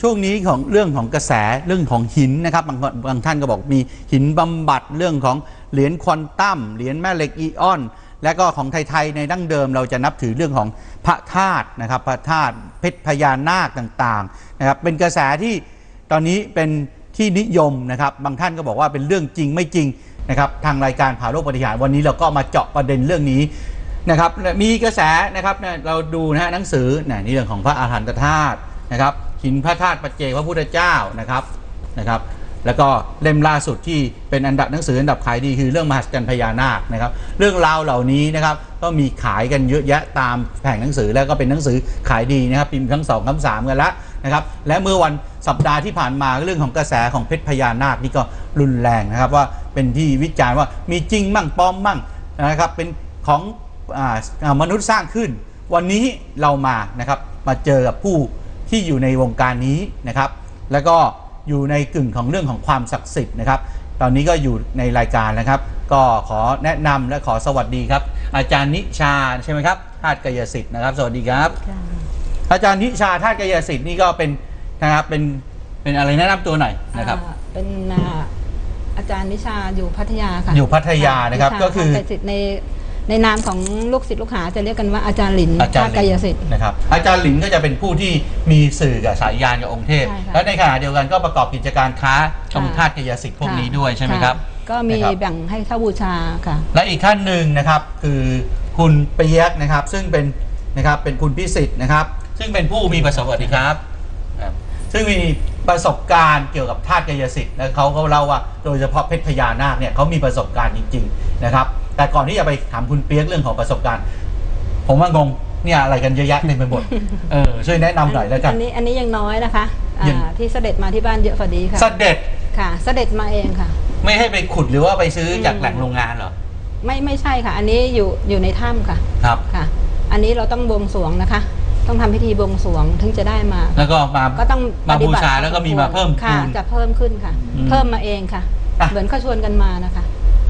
ช่วงนี้ของเรื่องของกระแสเรื่องของหินนะครับบางบางท่านก็บอกมีหินบำบัดเรื่องของเหรียญควอนตัมเหรียญแม่เหล็กอีออน และก็ของไทยๆในดั้งเดิม เราจะนับถือเรื่องของพระธาตุนะครับพระธาตุเพชรพญานาคต่างๆนะครับเป็นกระแสที่ตอนนี้เป็นที่นิยมนะครับบางท่านก็บอกว่าเป็นเรื่องจริงไม่จริงนะครับทางรายการผ่าโลกปฏิหารวันนี้เราก็มาเจาะประเด็นเรื่องนี้นะครับมีกระแสนะครับเราดูนะฮะหนังสือนี่เรื่องของพระอาหารหันตธาตุนะครับ หินพระธาตุปัจเจกพระพุทธเจ้านะครับนะครับ แล้วก็เล่มล่าสุดที่เป็นอันดับหนังสืออันดับขายดีคือเรื่องมหัศจรรย์พญานาคนะครับ เรื่องราวเหล่านี้นะครับก็มีขายกันเยอะแยะตามแผงหนังสือแล้วก็เป็นหนังสือขายดีนะครับพิมพ์ทั้งสองทั้งสามกันละนะครับ และเมื่อวันสัปดาห์ที่ผ่านมาเรื่องของกระแสของเพชรพญานาคนี่ก็รุนแรงนะครับ ว่าเป็นที่วิจารณ์ว่ามีจริงมั่งปลอมมั่งนะครับเป็นของอมนุษย์สร้างขึ้น วันนี้เรามานะครับมาเจอกับผู้ ที่อยู่ในวงการนี้นะครับ แล้วก็อยู่ในกึ่งของเรื่องของความศักดิ์สิทธิ์นะครับ ตอนนี้ก็อยู่ในรายการนะครับ ก็ขอแนะนำและขอสวัสดีครับ อาจารย์นิชาใช่ไหมครับธาตุกายสิทธิ์นะครับ สวัสดีครับค่ะอาจารย์นิชาธาตุกายสิทธิ์นี่ก็เป็นนะครับเป็นเป็นอะไรแนะนำตัวหน่อยนะครับอ่าเป็นอ่าอาจารย์นิชาอยู่พัทยาค่ะอยู่พัทยานะครับวิชก็คือทางกายสิทธิ์ใน ในนามของลูกศิษย์ลูกหาจะเรียกกันว่าอาจารย์หลินอาจารย์ภคกายสิทธิ์ นะครับอาจารย์หลินก็จะเป็นผู้ที่มีสื่อกับสายยานกับองค์เทพ ใช่ค่ะ และในขณะเดียวกันก็ประกอบกิจการค้าชมธาตุกายสิทธิ์พวกนี้ด้วยใช่ไหมครับะก็มีนะครับ แบ่งให้เช่าบูชาค่ะ และอีกท่านหนึ่งนะครับคือคุณเปียกนะครับ ซึ่งเป็นนะครับเป็นคุณพิสิทธิ์นะครับ ซึ่งเป็นผู้มีประสบการณ์ครับครับ ซึ่งมีประสบการณ์เกี่ยวกับธาตุกายสิทธิ์และเขาก็เล่าว่าโดยเฉพาะเพชรพญานาคเนี่ยเขามีประสบการณ์จริง ๆนะครับ แต่ก่อนที่จะไปถามคุณเปียกเรื่องของประสบการณ์ ผมว่างงเนี่ยอะไรกันเยอะแยะเต็มไปหมดเออช่วยแนะนำหน่อยแล้วกัน อันนี้อันนี้ยังน้อยนะคะอ่ายัง ที่เสด็จมาที่บ้านเยอะพอดีค่ะเสด็จค่ะ เสด็จมาเองค่ะ ไม่ให้ไปขุดหรือว่าไปซื้อจากอืมแหล่งโรงงานเหรอไม่ไม่ใช่ค่ะ อันนี้อยู่อยู่ในถ้ำค่ะครับ ค่ะ อันนี้เราต้องบวงสรวงนะคะ ต้องทำพิธีบวงสรวงถึงจะได้มา แล้วก็มา ก็ต้องมาปฏิบูบัติชาแล้วก็มีมาเพิ่มค่ะ คูณจะเพิ่มขึ้นค่ะ อืมเพิ่มมาเองค่ะ อะ เหมือนเขาชวนกันมานะคะ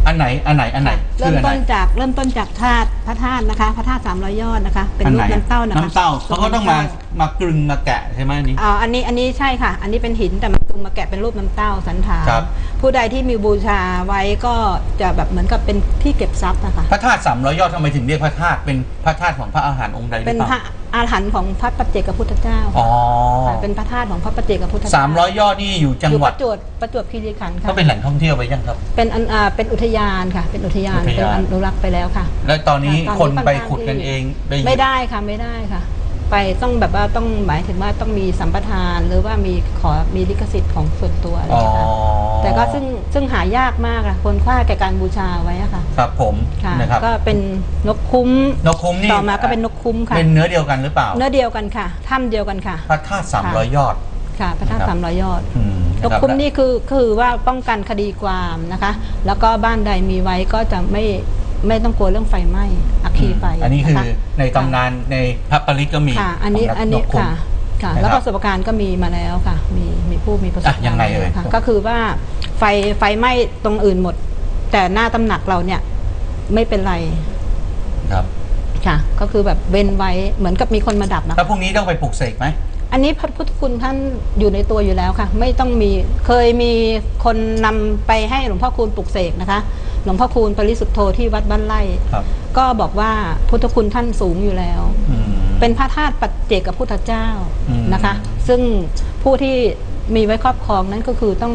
อันไหนอันไหนอันไหนค่ะคืเริ่อมอันไหนต้นจากเริ่มต้นจากธาตุพระธาตุนะคะ พระธาตุสามร้อยยอดนะคะ เป็นอัรูปไหน้ำเต้านะคะน้ำเต้าเขาก็ต้องมามากรึงมาแกะใช่ไหมอันนี้ อ่าอันนี้อันนี้ใช่ค่ะ อันนี้เป็นหินแต่มันคือมาแกะเป็นรูปน้ำเต้าสันฐานครับ ผู้ใดที่มีบูชาไว้ก็จะแบบเหมือนกับเป็นที่เก็บทรัพย์นะคะพระธาตุสามร้อยยอดทำไมถึงเรียกพระธาตุเป็นพระธาตุของพระอาหารองค์ใดหรืเป็อนเปพระล่าอาถรรพ์ของพระปัจเจกพุทธเจ้าอ๋อค่ะเป็นพระธาตุของพระปัจเจกพุทธเจ้าสามร้อยยอดนี่อยู่จังอยู่หปวัดระจวบประจวบคีรีขันธ์ค่ะ ก็เป็นแหล่งท่องเที่ยวไปยังครับ เป็นอันอ่าเป็นอุทยานค่ะ เป็นอุทยานอุทเป็นยาน อนุรักษ์ไปแล้วค่ะ แล้วตอนนี้ค่ะตอนนี้คนไปขุดกันเองได้ยินไม่ได้ค่ะไม่ได้ค่ะ ไปต้องแบบว่าต้องหมายถึงว่าต้องมีสัมปทาน หรือว่ามีขอมีลิขสิทธิ์ของส่วนตัวอะไรออ๋อย่างเงี้ยค่ะ แต่ก็ซึ่งซึ่งหายากมากอะคนคว้าแก่การบูชาไว้อะค่ะ ครับผมค่ะนะครับก็เป็นนกคุ้มนกคุ้มนี่ต่อมาก็เป็นนกคุ้มค่ะเป็นเนื้อเดียวกันหรือเปล่า เนื้อเดียวกันค่ะถ้ำเดียวกันค่ะพระธาตุสามร้อยยอดค่ะพระธาตุนะครับสามร้อยยอดอืมนกรับคุ้มนี่คือคือว่าป้องกันคดีความนะคะ แล้วก็บ้านใดมีไว้ก็จะไม่ ไม่ต้องกลัวเรื่องไฟไหม้อัคคีไฟอันนี้คือะในตำค่ะนานในพระปริตก็มีค่ะ อันนี้ สำหรับอันนี้กคุ้มค่ะ ค่ะ นะครับแล้วประสบการณ์ก็มีมาแล้วค่ะ มี มีผู้มีประสบอะการณ์ยังไงเอ่ยค่ะ ก็คือว่าไฟ ไฟไหม้ตรงอื่นหมด แต่หน้าตำหนักเราเนี่ยไม่เป็นไร ครับค่ะ ก็คือแบบเว้นไว้ เหมือนกับมีคนมาดับนะ แล้วพรุ่งนี้ต้องไปปลุกเสกไหม อันนี้พระพุทธคุณท่านอยู่ในตัวอยู่แล้วค่ะ ไม่ต้องมีเคยมีคนนำไปให้หลวงพ่อคูณปลุกเสกนะคะห ลวงพ่อคูณปริสุทธโธที่วัดบ้านไร่ครับ ก็บอกว่าพุทธคุณท่านสูงอยู่แล้ว อืม เป็นพระธาตุปัจเจกกับพุทธเจ้าอืม นะคะ ซึ่งผู้ที่มีไว้ครอบครองนั้นก็คือต้อง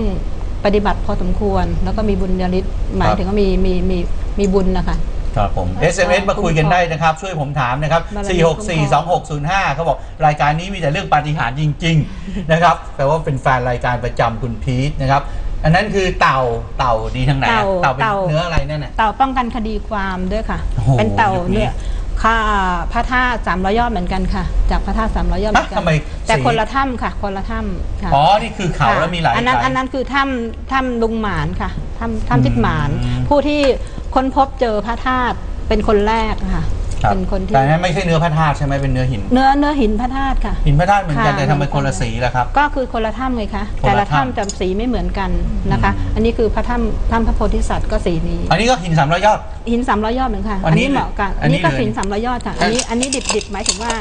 ปฏิบัติพอสมควร แล้วก็มีบุญญาลิศหมายถึงว่ามีมีมีมีบุญนะคะ ครับผม SMS มาคุยกันได้นะครับ ช่วยผมถามนะครับ บารมีคุ้มครอง4642605 เขาบอกรายการนี้มีแต่เรื่องปาฏิหาริย์จริง ๆ นะครับแปลว่าเป็นแฟนรายการประจำคุณพีทนะครับ อันนั้นคือเต่าเต่าดีทางไหนอะเต่าเต่าเป็นเต่าเนื้ออะไรนั่นน่ะ เต่าป้องกันคดีความด้วยค่ะ โอ้โหเป็นเต่ายุคนี้เนี่ยค่ะพระธาตุสามร้อยยอดเหมือนกันค่ะ จากพระธาตุสามร้อยยอดเหมือนกัฮะทำไมแต่สี คนละถ้ำค่ะ คนละถ้ำค่ะอ๋อ นี่คือเขาแล้วมีหลายอันนั้นสายอันนั้นคือถ้ำถ้ำลุงหมานค่ะถ้ำถ้ำทิดหมานอืมผู้ที่ค้นพบเจอพระธาตุเป็นคนแรกค่ะรับ เป็นคนที่แต่นั้นไม่ใช่เนื้อพระธาตุใช่ไหมเป็นเนื้อหิน เนื้อเนื้อหินพระธาตุค่ะ หินพระธาตุเหมือนกันค่ะ แต่ทำไมคนละสีล่ะครับ ก็คือคนละถ้ำไงคะคนละแต่ละถ้ำ ถ้ำจะสีไม่เหมือนกันนะคะอืมอันนี้คือพระถ้ำถ้ำพระโพธิสัตว์ก็สีนี้ อันนี้ก็หินสามร้อยยอด หินสามร้อยยอดเหมือนกันอัอันนนี้นี้เหมาะกันอัอันนนี้นี้ก็เลยหินสามร้อยยอดค่ะ อัอันนนี้อันนี้ดิบดิบหมายถึงว่า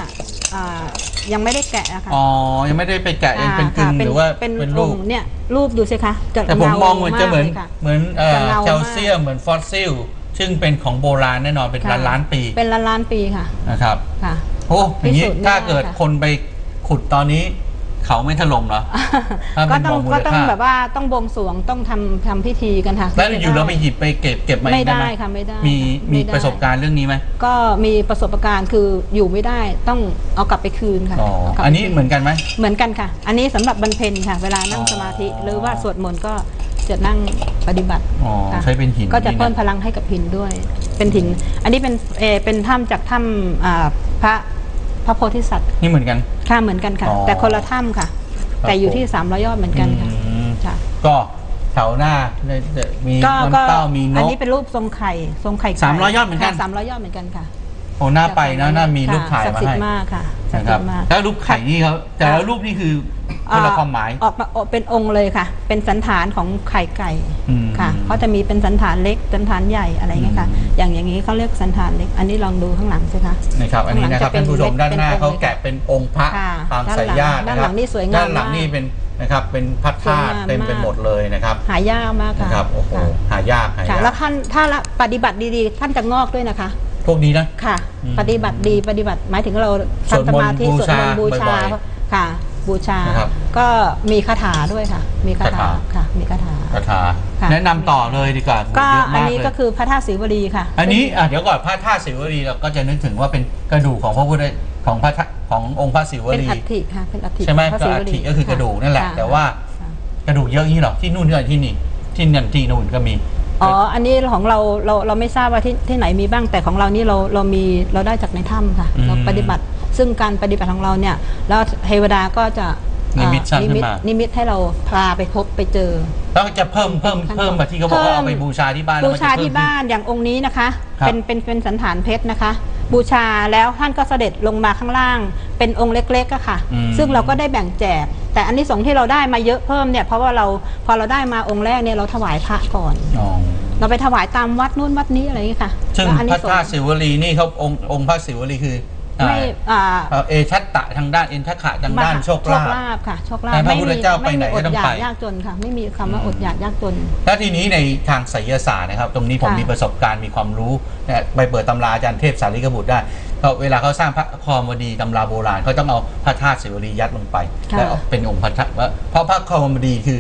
อ่ายังไม่ได้แกะอะค่ะอ๋อยังไม่ได้ไปแกะยังเป็นกึ่งค่ะหรือว่าเป็นเป็นอรูปงค์เนี่ยรูปดูสิคะจะแต่ผมมองเหมือนจะเหมือน งาากลยค่ะ เหมือนเอ่อจะเงามาก แคลเซียมเหมือนฟอสซิล ซึ่งเป็นของโบราณแน่นอนเป็นค่ะล้านล้านๆปีเป็นล้านล้านๆปีค่ะนะครับค่ะ โอ้อย่างนี้พิสูจน์ไม่ถ้าได้เกิดค่ะ คนไปขุดตอนนี้เขาไม่ถล่มเหรอ ถ้าก็เป็นต้องมองมูลก็ต้องค่า แบบว่าต้องบวงสรวงต้องทำทำพิธีกันค่ะแล้วถึงจะอยู่เราไปหยิบไปเก็บเก็บมาไม่เองได้ได้ไหมค่ะไม่ได้มีค่ะมีไได้ประสบการณ์เรื่องนี้ไหมก็มีประสบการณ์คืออยู่ไม่ได้ต้องเอากลับไปคืนค่ะอ๋อเากลับไปอันนี้คื เหมือนกันไหม เหมือนกันค่ะ อันนี้สำหรับบรรเพนค่ะ เวลานั่งอ๋อสมาธิ หรือว่าสวดมนต์ก็ จะนั่งปฏิบัติอ๋อค่ะใช้เป็นหินก็จะนี่นะ เพิ่มพลังให้กับหินด้วย เป็นหิน อันนี้เป็นเออเป็นถ้ำจากถ้ำอ่าพระพระโพธิสัตว์นี่เหมือนกัน ค่ะเหมือนกันค่ะ อ๋อแต่คนละถ้ำค่ะแต่อยู่ที่300ยอดเหมือนกันค่ะอืมค่ะ ก็แถวหน้าเนี่ยจะมีก็น้ำก็เต้ามีนอันก นี้เป็นรูปทรงไข่ทรงไข่ไก่สามร้อยยอดเหมือนกันสามร้อยยอดเหมือนกันค่ะโอ้หน้าไปนะน่ามีรูปค่ะถ่ายศักมาดิ์สิทให้ ธิ์มากค่ะ ศักนะดิ์คสิรับทธิ์มากแล้วรูปไข่นี่เขาแต่ละรูปนี่คือคนละความหมายออกมาออกเป็นองค์เลยค่ะ เป็นสันฐานของไข่ไก่อืมค่ะเขาจะมีเป็นสันฐานเล็กสันฐานใหญ่อะไรเงี้ยค่ะอืมอย่างอย่างนี้เขาเรียกสันฐานเล็ก อันนี้ลองดูข้างหลังสิคะนะครับอันนี้นะครับข้างหลังจะเป็นท่านผู้ชมด้านหน้าเป็นองค์เขาแกะเป็นองค์พระค่ะตามด้านสายหลังญาติด้านนะคหลัรับงนี่สวยงามด้านหลังมากนี่เป็นนะครับเป็นพระธาตุสวยงามเต็มไปมากหมดเลยนะครับ หายากมากค่ะนะครับโอ้โหค่ะหายากหาค่ะยาแล้กวท่านถ้าละปฏิบัติดีๆ ท่านจะงอกด้วยนะคะพวกนี้นะค่ะอืม ปฏิบัติดีปฏิบัติหมายถึงเราสวดทำสมนต์มาธิบูสวดชามนต์บูชาบ่อยค่ะ บูชานะครับก็มีคาถาด้วยค่ะ มีคาคาถาถาค่ะ มีคาถาคาถาค่ะแนะนำต่อเลยดีกว่าก็เยอะอันมากนี้เลยก็คือพระธาตุศรีวลีค่ะ อันนี้อะเดี๋ยวก่อนพระธาตุศิวลีเราก็จะนึกถึงว่าเป็นกระดูกของพระพุทธของพระธาตุขององค์พระศิวเป็นลีอัฐิค่ะเป็นอัฐิใช่ไหมพระก็ศิวอัลีฐิก็คือกระดูกนั่นแหละค่แต่ว่าค่ะกระดูกเยอะอย่างนี้เหรอที่นู่นที่ไหนที่นี่ที่นั่นที่นู่นก็มี อ๋อ อันนี้ของเราเราเราไม่ทราบว่าที่ที่ไหนมีบ้างแต่ของเรานี่เราเรามีเราได้จากในถ้ำค่ะอืมเราปฏิบัติ ซึ่งการปฏิบัติของเราเนี่ย แล้วเทวดาก็จะนิมิตอ่าชัดขึ้นนิมิตมานิมิตให้เราพาไปพบไปเจอ แล้วจะเพิ่มเพิ่มเพิ่มมาที่เขาบอกว่าเอาไปบูชาที่บ้านแล้วบูมันจะชาเพิ่มที่ขึ้นบ้านอย่างองค์นี้นะคะครับเป็นเป็นเป็นสันฐานเพชรนะคะ บูชาแล้วท่านก็เสด็จลงมาข้างล่าง เป็นองค์เล็กๆอะค่ะ อืม ซึ่งเราก็ได้แบ่งแจก แต่อันนี้สงส์ที่เราได้มาเยอะเพิ่มเนี่ยเพราะว่าเราพอเราได้มาองค์แรกเนี่ยเราถวายพระก่อน อ๋อเราไปถวายตามวัดนู่นวัดนี้อะไรอย่างนี้ยค่ะซึ่งแล้วอันพนี้ระธาตุศิวลีนี่เขาองค์องค์พระศิวลีคืออ่า ไม่อ่าเอ่อเอชัตตะทางด้านเอ็นทักขะทางด้านโชคลาภภค่ะโชคลาแต่ภพระพุทธเจ้าไปไหนม่มีก็ต้องอดอยาไปกยากจนค่ะ ไม่มีคำว่าอืมอดอยากยากจนแล้วทีนี้ในทางไสยศาสตร์นะครับ ตรงนี้ผมค่ะมีประสบการณ์มีความรู้เนี่ยไปเปิดตำราอาจารย์เทพสารีกบุตรได้ก็เวลาเขาสร้างพระคอมวดีตำราโบราณเขาต้องเอาพระธาตุศิวลียัดลงไปค่ะแล้วเอาเป็นองค์พระธาตุเพราะพระคอมวดีคือ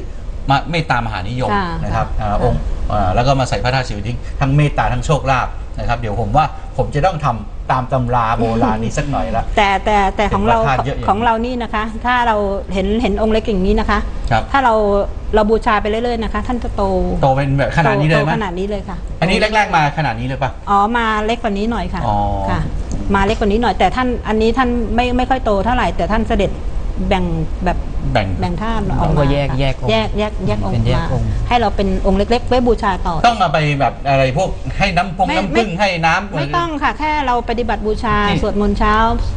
มาเมตตามหานิยมค่ะนะครับค่ะอ่าค่ะองค์อ่าแล้วก็มาใส่พระธาตุศิวลีทั้งเมตตาทั้งโชคลาภนะครับ เดี๋ยวผมว่าผมจะต้องทำ ตามตำราโบราณนี้สักหน่อยละ แต่แต่แต่ของเราเห็นว่าทานเยอะอย่างนี้ของเรานี่นะคะ ถ้าเราเห็นเห็นองค์เล็กอย่างนี้นะคะ ครับ ถ้าเราเราบูชาไปเรื่อยๆนะคะ ท่านจะโตโตเป็นแบบขนาดนี้เลยโตไหมขนาดนี้เลยค่ะ อันนี้แรก ๆ มาขนาดนี้เลยปะ อ๋อมาเล็กกว่านี้หน่อยค่ะอ๋อ ค่ะ มาเล็กกว่านี้หน่อยแต่ท่านอันนี้ท่านไม่ไม่ค่อยโตเท่าไหร่แต่ท่านเสด็จ แบ่งแบบแบ่ง แบ่งท่านออกต้องมาก็แยกค่ะแยกองค์แยกแยกแยกองเป็ค์นแยกมาองค์ให้เราเป็นองค์เล็ก ๆ ไว้บูชาต่อ ต้องมาไปแบบอะไรพวกให้น้ำพงไม่น้ำผึ้งไม่ให้น้ำไม่ต้องค่ะ แค่เราปฏิบัติบูชานี่สวดมนต์เช้า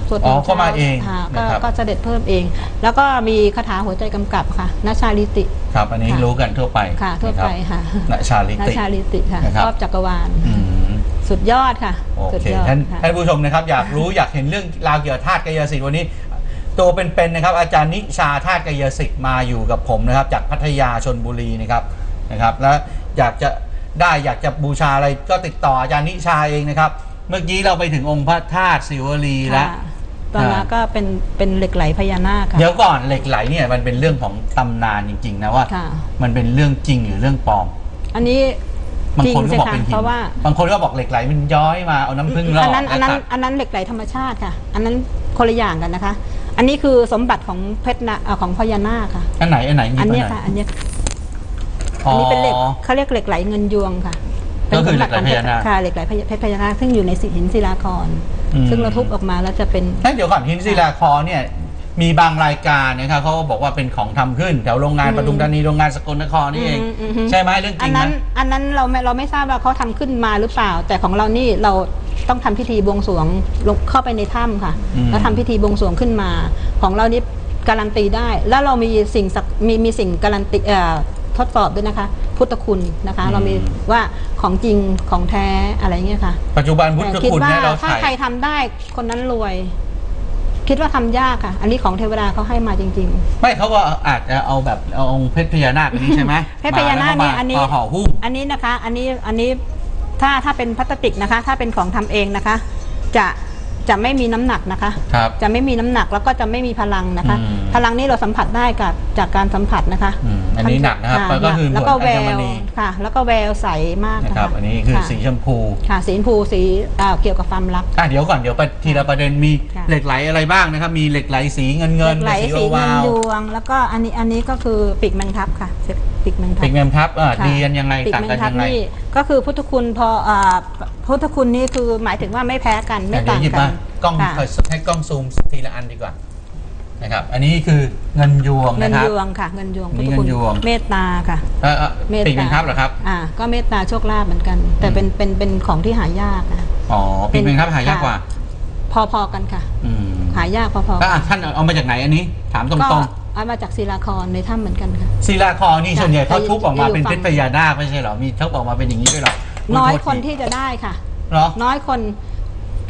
สวดมอ๋นอต์ก็เช้ามาเองค่ะก็นะครับก็เสด็จเพิ่มเอง แล้วก็มีคาถาหัวใจกำกับค่ะนชาลิติ ครับอันนี้ค่ะรู้กันทั่วไปค่ะทั่วไปค่ะนะชาลินติชาลิติค่ะนะครับครอบจักรวาลอืมสุดยอดค่ะโอสุดเคยอดท่านค่ะท่านผู้ชมนะครับ อยากรู้อยากเห็นเรื่องราวเกี่ยวกับธาตุกายสิทธิ์วันนี้ ตัวเป็นๆนะครับ อาจารย์นิชาธาตุกายสิทธิ์มาอยู่กับผมนะครับ จากพัทยาชนบุรีนะครับนะครับ แล้วอยากจะได้อยากจะบูชาอะไรก็ติดต่ออาจารย์นิชาเองนะครับ เมื่อกี้เราไปถึงองค์พระธาตุศิวลีแล้วค่ะตอนนั้นอ่าก็เป็นเป็นเหล็กไหลพญานาคค่ะ เดี๋ยวก่อนเหล็กไหลเนี่ยมันเป็นเรื่องของตำนานจริง ๆ นะว่า ค่ะ มันเป็นเรื่องจริงหรือเรื่องปลอม อันนี้บางจริงคนก็สิบอกคะเป็นหิเพนราะว่า บางคนก็บอกเหล็กไหลมันย้อยมาเอาน้ำผึ้งล่ออันนั้นอันนั้นแล้วตัดอันนั้นเหล็กไหลธรรมชาติค่ะ อันนั้นคนละอย่างกันนะคะ อันนี้คือสมบัติของเพชรนะเอ่อของพญานาคค่ะ อันไหนอันไหนหยิบอันเนี้ยมาหค่ะน่อยอันเนี้ยอันนี้เป็นเหล็กเขาเรียกเหล็กไหลเงินยวงค่ะก็คือสมบัติของเหล็กไหลพญานาคค่ะเหล็กไหลเพชรพญานาคซึ่งอยู่ในหินศิลาครอืมซึ่งเราทุบออกมาแล้วจะเป็นถ้าเดี๋ยวก่อนหินศิลาคอเนี่ย มีบางรายการนะครับเขาก็บอกว่าเป็นของทำขึ้นแถวโรงงานอืมปทุมธานีโรงงานสกลนครนี่เอง อืมอืมอืมใช่ไหมเรื่องจอัรินงไหมนั้นอันนั้นเราไม่เราไม่ทราบว่าเขาทำขึ้นมาหรือเปล่า แต่ของเรานี่เราต้องทำพิธีบวงสรวงลงเข้าไปในถ้ำค่ะอืมแล้วทำพิธีบวงสรวงขึ้นมา ของเรานี่การันตีได้ แล้วเรามีสิ่งศักมีมีสิ่งการันตีเอ่อทดสอบด้วยนะคะ พุทธคุณนะคะ เรามีว่าของจริงของแท้อะไรเงี้ยค่ะปัจจุบันพุทธแต่คิดคุณว่าเนี่ยเราถ้าถ่าย ใครทำได้คนนั้นรวย คิดว่าทำยากค่ะ อันนี้ของเทวดาเขาให้มาจริง ไม่เขาก็อาจจะเอาแบบเอาองค์เพชรพญานาคอันนี้ใช่ไหมเพชรพญานาคเนี่ยมอันนี้แล้วก็มาห่อหุ้ม ๆ อันนี้นะคะ อันนี้ อันนี้ ถ้า ถ้าเป็นพลาสติกนะคะ ถ้าเป็นของทำเองนะคะ จะ จะไม่มีน้ำหนักนะคะ ครับ จะไม่มีน้ำหนักแล้วก็จะไม่มีพลังนะคะ อืม พลังนี้เราสัมผัสได้กับจากการสัมผัสนะคะอืมอันนี้หนักนะครับค่ะแล้วก็คือเหมืแล้อนวก็แวอัญวมณีค่ะ แล้วก็แววใสมากนะนะครัคะบอันนี้คือค่ะสีชมพู ค่ะสีชมพูสีอ่าเกี่ยวกับความรัก อะเดี๋ยวก่อนเดี๋ยวไปทีละประเด็นมีค่ะ เหล็กไหลอะไรบ้างนะครับ มีเหล็กไหลสีเงินเงินเหล็กไหลสีสีโอเงิวานวยวง แล้วก็อันนี้อันนี้ก็คือปีกแมงทับค่ะ ปีกแมงทับปิกแมมทับอะค่ะดีกันยังไงปีกต่างแมกันงทับยังไง นี่ก็คือพุทธคุณพออ่าพุทธคุณนี่คือหมายถึงว่าไม่แพ้กันไม่เดี๋ยวต่างหยิบกัมานกล้องค่ะให้กล้องซูมทีละอันดีกว่านะครับ อันนี้คือเงินยวงเงินะนครับ ยวงค่ะเงินยวงนี่พุทธคุณเงินยวง เมตตาค่ะ เอ่อเอ่อเมตตา ปีกแมมทับเหรอครับ อ่าก็เมตตาโชคลาภเหมือนกัน แต่เป็นเป็นเป็นของที่หายากนะ อ๋อปีกแมมทับหายากกว่า พอๆกันค่ะ อืมหายากพอๆก็กัอะท่านเอามาจากไหนอันนี้ ถามตก็รง เอามาจากศิลาครในถ้ำเหมือนกันค่ะๆศิลาคอนี่ค่ะส่วนใหญ่เขาแต่ทุบออกมาอยู่เป็นฝั่เพงชรพญานาคไม่ใช่เหรอ มีทุบออกมาเป็นอย่างนี้ด้วยเหรอน้อยโทษคนทีที่จะได้ค่ะ เหรอ น้อยคน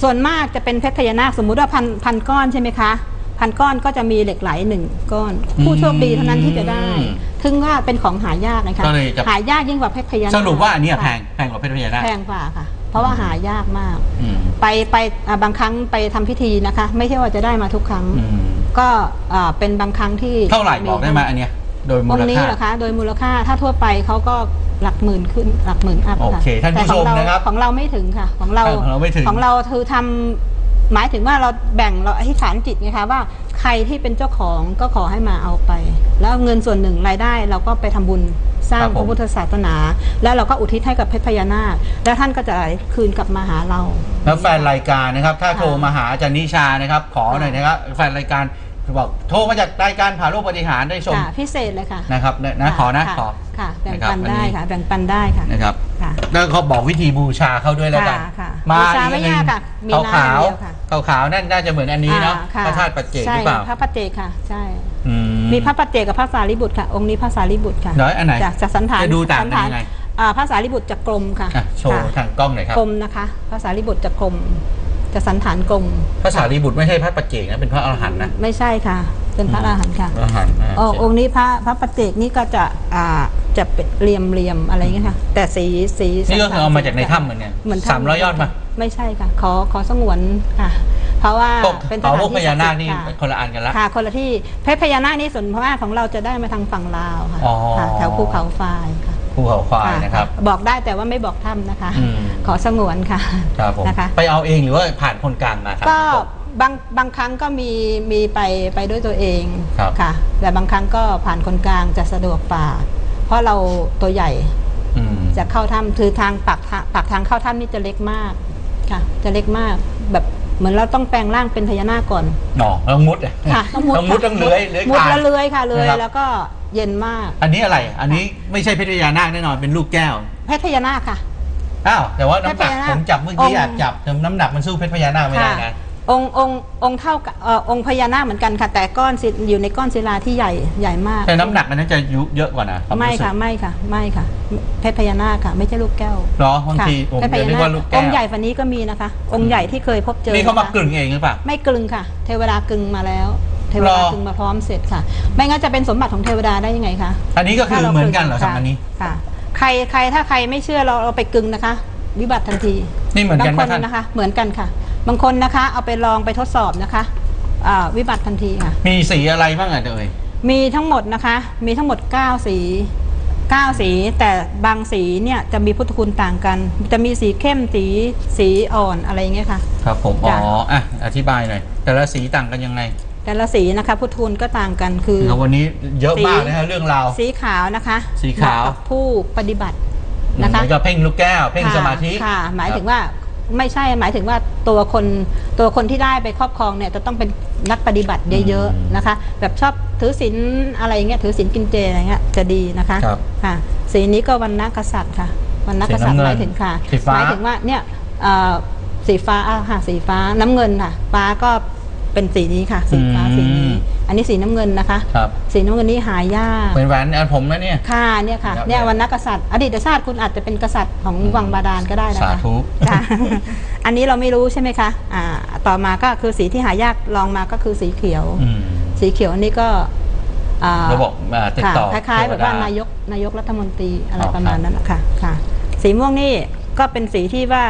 ส่วนมากจะเป็นเพชรพญานาคสมมุติว่าพันพันก้อนใช่ไหมคะ พันก้อนก็จะมีเหล็กไหลหนึ่งก้อนผู้โชคดีเท่านั้นที่จะได้อืมถึงว่าเป็นของหายากนะคะก็เลยจะ หายากยิ่งกว่าเพชรพญานาคสรุปว่าอันเนี้ยค่ะแพงแพงกว่าเพชรพญานาคแพงกว่าค่ะ เพราะว่าหายากมาก อืมไปไปอ่าบางครั้งไปทำพิธีนะคะ ไม่ใช่ว่าจะได้มาทุกครั้ง อืม ก็อ่าเป็นบางครั้งที่เท่าไหร่บอกได้ไหมอันเนี้ยโดยมูองลค์นี้ค่า เหรอคะ โดยมูลค่าถ้าทั่วไปเขาก็หลักหมื่นขึ้นหลักหมื่นอัพโอค่ะเคท่านผู้แต่ของชมเรานะครับของเราไม่ถึงค่ะ ของเราของเราไม่ถึง ของเราคือทำหมายถึงว่าเราแบ่งเราอธิษฐานจิตไงคะว่าใครที่เป็นเจ้าของก็ขอให้มาเอาไป แล้วเงินส่วนหนึ่งรายได้เราก็ไปทำบุญ สร้างพระพุทธศาสนา แล้วเราก็อุทิศให้กับเพชรพญานาคแล้วท่านก็จะคืนกลับมาหาเรา แล้วแฟนรายการนะครับ ถ้าค่ะโทรมาหาอาจารย์นิชานะครับ ขอหน่อยนะครับแฟนรายการบอกโทรมาจากรายการผ่าโลกปฏิหารได้ชมค่ะพิเศษเลยค่ะนะครับนะนะขอนะค่ะขอค่ะแบ่งนะครับปันอันได้นี้ค่ะแบ่งปันได้ค่ะนะครับค่ะแล้วเขาบอกวิธีบูชาเขาด้วยแล้วกันค่ะค่ะมาบูชาอีกไม่อันหนึ่งยากค่ะมีขาวน้ำขาวเดียวค่ะขาวขาวๆนั่นน่าจะเหมือนอันนี้เนาะอ่ค่พระธาตุปัจเจกหใช่รือเปล่าพระปัจเจกค่ะใช่อืมี พระปัจเจกกับพระสารีบุตรค่ะองค์นี้พระสารีบุตรค่ะเดี๋ยวอันไหนจากจากสันฐานจะดูต่างกันสัฐยังไงอ่าพระสารีบุตรจะกลมค่ะอะโชว์ค่ะทางกล้องหน่อยครับกลมนะคะพระสารีบุตรจะกลมจะสันฐานกลมพระสารีบุตรไม่ใช่พระปัจเจกนะเป็นพระอรหันต์นะไม่ใช่ค่ะ เป็นพระอรหันต์ค่ะอรหันต์อะอ๋อโอเคองค์นี้พระพระปัจเจกนี่ก็จะอ่าจะเป็นเรียมเรียมอะไรเงี้ยค่ะแต่สีสีนี่ก็คือเอามาจากในถ้ำเหมือนกันเหมือนถ้ำสามร้อยยอดป่ะไม่ใช่ค่ะ ขอขอสงวนค่ะ เพราะว่าพวกเป็นสเขาถานพวกที่พญานาคนี่ศักดิ์สิทธิ์ค่ะ คนละอันกันละ ค่ะ คนละที่เพชรพญานาคนี่ส่วนเพราะว่าของเราจะได้มาทางฝั่งลาวค่ะอ๋อ ค่ะแถวภูเขาไฟค่ะภูเขาควายนะครับ บอกได้แต่ว่าไม่บอกถ้ำนะคะ อืม ขอสงวนค่ะ ครับผมนะคะ ไปเอาเองหรือว่าผ่านคนกลางมาครับ ก็บางบางครั้งก็มีมีไปไปด้วยตัวเองครับ ค่ะ แต่บางครั้งก็ผ่านคนกลางจะสะดวกป่า เพราะเราตัวใหญ่อืมจะเข้าถ้ำคือทางปากทางปากทางเข้าถ้ำนี่จะเล็กมากค่ะ จะเล็กมากแบบ เหมือนเราต้องแปลงร่างเป็นพญานาคก่อนหนอต้องมุดอะค่ะต้องมุดต้องมุดค่ะต้องเลื้อยเลื้อยมุดคาน แล้วเลื้อยค่ะเลื้อยนะครับ แล้วก็เย็นมากอันนี้อะไร อันนี้ไม่ใช่เพชรพญานาคแน่นอนเป็นลูกแก้วเพชรพญานาคค่ะ อ้าวแต่ว่าน้ำหนักเพชรพญานาคผมจับเมื่อกี้องค์อยากจับแต่น้ำหนักมันสู้เพชรพญานาคไม่ได้ค่ะ นะ องค์องค์องค์เท่ากับเอ่อองค์พญานาคเหมือนกันค่ะ แต่ก้อนศิอยู่ในก้อนศิลาที่ใหญ่ใหญ่มาก แต่น้ำหนักมันน่าจะยุเยอะกว่านะวาไม่รู้สึกค่ะไม่ค่ะไม่ค่ะ เพชรพญานาคค่ะ ไม่ใช่ลูกแก้วเหรอบางค่ะทีผมเพชรพจะญานึกนาว่าคลูกแก้องค์วใหญ่ฝันนี้ก็มีนะคะ องค์ใหญ่ที่เคยพบเจอนี่เขามาะคะกลึงเองหรือเปล่า ไม่กลึงค่ะ เทวดากลึงมาแล้ว เทวหรดาอกลึงมาพร้อมเสร็จค่ะ ไม่งั้นจะเป็นสมบัติของเทวดาได้ยังไงคะ อันนี้ก็คือถ้าราเหมือนกันเหรอสองค่ะอันนี้ ค่ะ ใครใครถ้าใครไม่เชื่อเราเราไปกลึงนะคะ วิบัติทันทีนี่เหมือนกันบางไหคมนท่าน นะคะ เหมือนกันค่ะ บางคนนะคะ เอาไปลองไปทดสอบนะคะอ่าวิบัติทันทีค่ะ มีสีอะไรบ้างอะเดยมีทั้งหมดนะคะ มีทั้งหมด 9 สี 9 สี แต่บางสีเนี่ยจะมีพุทธคุณต่างกัน จะมีสีเข้มสีสีอ่อนอะไรอย่างเงี้ยค่ะ ครับผมอ๋อจ้ะอะอธิบายหน่อยแต่ละสีต่างกันยังไง แต่ละสีนะคะพุทธคุณก็ต่างกันคือแล้ววันนี้เยอะมากสีนะฮะเรื่องราว สีขาวนะคะสีขาวเหมะกับผู้ปฏิบัตินะนะคะคะก็เพ่งลูกแก้ว เพ่งค่ะสมาธิค่ะ หมายถึงว่า ไม่ใช่หมายถึงว่าตัวคนตัวคนที่ได้ไปครอบครองเนี่ยจะต้องเป็นนักปฏิบัติเยอะอืมๆนะคะ แบบชอบถือศีลอะไรเงี้ยถือศีลกินเจอะไรเงี้ยจะดีนะคะครับค่ะสีนี้ก็วันนักษัตริย์ค่ะวันนักษัตริย์สีน้ำเงินหมายถึงค่ะสีฟ้า หมายถึงว่าเนี่ยเอ่อสีฟ้าอะค่ะสีฟ้าน้ำเงินค่ะ ฟ้าก็เป็นสีนี้ค่ะ สีฟ้าสีนี้ อันนี้สีน้ำเงินนะคะ ครับสีน้ำเงินนี่หายากเป็นแหวนอันผมนะเนี่ย ค่ะเนี่ยค่ะครับเนี่ยวันนักกษัตริย์ อดีตชาติคุณอาจจะเป็นกษัตริย์ของวังบาดาลก็ได้นะสาคะธุค่ะอันนี้เราไม่รู้ใช่ไหมคะอ่าต่อมาก็คือสีที่หายากลองมาก็คือสีเขียวอืมสีเขียวอันนี้ก็อ่าระบบอ่าติดค่ะต่อคล้ายๆแบบว่าเทวดนายกนายกรัฐมนตรีอะไรอ๋อประมาณครับนั้นนะคะค่ะ สีม่วงนี่ก็เป็นสีที่ว่า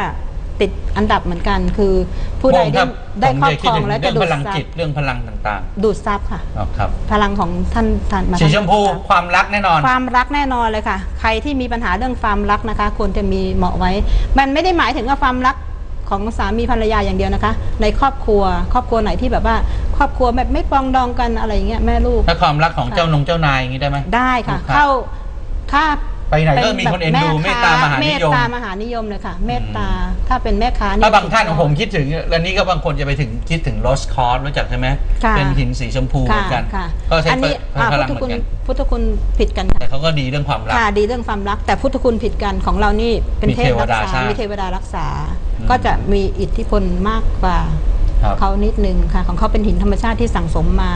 ติดอันดับเหมือนกัน คือผู้ใดม่วงได้รับได้ผมครอบจะคคิดรองถึงและเรื่จะองดูพดลังซัจิบตเรื่องพลังต่างดูดซับค่ะๆอ๋อครับ พลังของท่านท่านมาสีชมพูท่านความรักแน่นอน ความรักแน่นอนเลยค่ะ ใครที่มีปัญหาเรื่องความรักนะคะ ควรจะมีเหมาะไว้ มันไม่ได้หมายถึงว่าความรักของสามีภรรยาอย่างเดียวนะคะ ในครอบครัว ครอบครัวไหนที่แบบว่า ครอบครัวแบบไม่ปรองดองกันอะไรอย่างเงี้ยแม่ลูกถ้าความรักของเจ้านงเจ้านายอย่างนี้ได้ไหมได้ค่ะลูกค้าเข้าถ้า ไปไหนก็มีคนเอ็นดูเมตตามหานิยมเมตตามหานิยมเลยค่ะ เมตตาถ้าเป็นแม่ค้านี่ถ้าบางท่านของผมคิดถึงแล้วนี่ก็บางคนจะไปถึงคิดถึงโรสคอร์สรู้จักใช่ไหมค่ะเป็นหินสีชมพูเหมืค่ะอนกันค่ะก็ใช้อันนี้อ่าพพุลัทงธเหมืคุอณนกันพุทธคุณผิดกันค่ะแต่เขาก็ดีเรื่องความรักค่ะดีเรื่องความรัก แต่พุทธคุณผิดกันของเรานี่เป็นมีเทพรักเทวดาษาสร้างมีเทวดารักษาอืมก็จะมีอิทธิพลมากกว่าครับเขานิดนึงค่ะ ของเขาเป็นหินธรรมชาติที่สั่งสมมา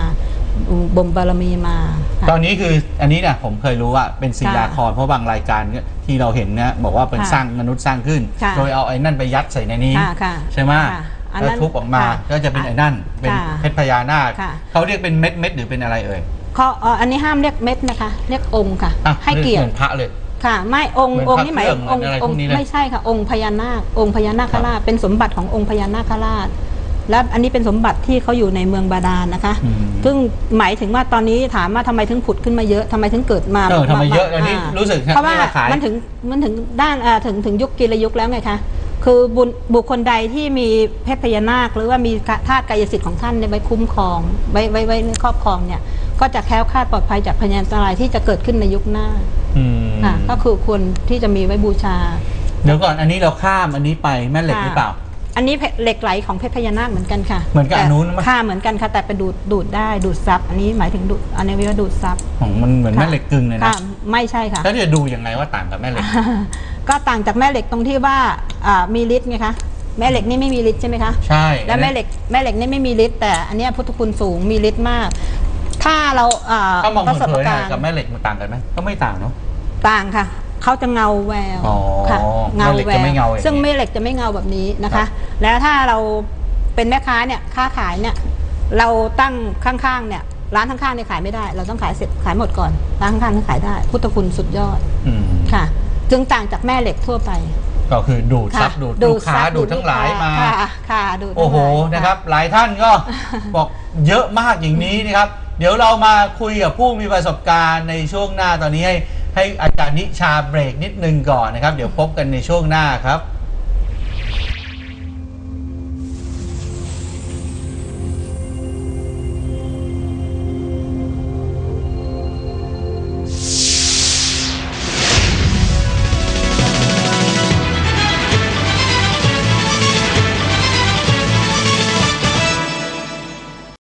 อืมบ่มบารมีมา ค่ะ ตอนนี้คืออันนี้เนี่ยผมเคยรู้ว่าเป็นศิลาครเพราะบางรายการเนี่ยที่เราเห็นนะบอกว่าเป็นค่ะสร้างมนุษย์สร้างขึ้น ค่ะ โดยเอาไอ้นั่นไปยัดใส่ในนี้ ค่ะค่ะใช่ไหมค่ะอันแล้วนั้นทุบออกมาค่ะ ก็จะเป็นไอ้นั่นเป็นค่ะเพชรพญานาคค่ะ เขาเรียกเป็นเม็ดเม็ดๆหรือเป็นอะไรเอ่ยเขาเอ่ออันนี้ห้ามเรียกเม็ดนะคะ เรียกองค์ค่ะ อะให้เกียรเหติมือนพระเลย ค่ะ ไม่องค์เหมือนองค์พระนี่หมายเครื่ององค์เหมือนอะไรองพวกค์นี้เลยไม่ใช่ค่ะ องค์พญานาคองค์พญานาคราชเป็นสมบัติขององค์พญานาคราช และอันนี้เป็นสมบัติที่เขาอยู่ในเมืองบาดาลนะคะอืมซึ่งหมายถึงว่าตอนนี้ถามว่าทำไมถึงผุดขึ้นมาเยอะทำไมถึงเกิดมาเออทำไมเยอะอันนี้ารู้สึกเพราะว่าไม่มาขายมันถึงมันถึงด้านอ่าถึงถึงยุคกิลยุคแล้วไงคะคือบุญบุคคลใดที่มีเพชรพญานาค หรือว่ามีธาตุกายสิทธิ์ของท่านเนี่ยไว้คุ้มครองไว้ไว้ไว้ในครอบครองเนี่ยก็จะแคล้วคลาดปลอดภัยจากพยานอันตรายที่จะเกิดขึ้นในยุคหน้าอืมค่ะก็คือควรที่จะมีไว้บูชา เดี๋ยวก่อนอันนี้เราข้ามอันนี้ไปแม่เหล็กหรือเปล่า อันนี้เหล็กไหลของเพชรพญานาคเหมือนกันค่ะเหมือนกับแต่อันนู้นไหมค่ะเหมือนกันค่ะ แต่เป็นดูดดูดได้ดูดซับอันนี้หมายถึงดูดอันนี้เรียกว่าดูดซับ ของมันเหมือนค่ะ แม่เหล็กกึ่งเลยนะค่ะไม่ใช่ค่ะ แล้วจะดูยังไงว่าต่างกับแม่เหล็ก ก็ต่างจากแม่เหล็กตรงที่ว่าอ่ามีฤทธิ์ไงคะแม่เหล็กนี่ไม่มีฤทธิ์ใช่ไหมคะใช่และแม่เหล็กแม่เหล็กนี่ไม่มีฤทธิ์แต่อันเนี้ยพุทธคุณสูงมีฤทธิ์มาก ถ้าเราอ่าถ้ามองประสบเผินๆกาอะรณ์กับแม่เหล็กมันต่างกันไหมก็ไม่ต่างเนาะ ต่างค่ะ เขาจะเงาแววอ๋อค่ะแม่เหล็กจะไม่เงาอย่างนี้ ซึ่งแม่เหล็กจะไม่เงาแบบนี้นะครัคะบแล้วถ้าเราเป็นแม่ค้าเนี่ยค้าขายเนี่ยเราตั้งข้างๆเนี่ยร้านข้างๆเนี่ยขายไม่ได้ เราต้องขายเสร็จขายหมดก่อนร้านข้างๆถึงขายได้ พุทธคุณสุดยอดอืมค่ะ จึงต่างจากแม่เหล็กทั่วไป ก็คือดูดซัค่ะบดูดลูกค้าซับดูดทั้งหลายมา ค่ะค่ะดูดทั้งโอ้โหลายนะครับ หลายท่านก็ บอกเยอะมากอย่างนี้นะครับ เดี๋ยวเรามาคุยกับผู้มีประสบการณ์ในช่วงหน้าตอนนี้ให้ ให้อาจารย์นิชาเบรกนิดนึงก่อนนะครับ เดี๋ยวพบกันในช่วงหน้าครับ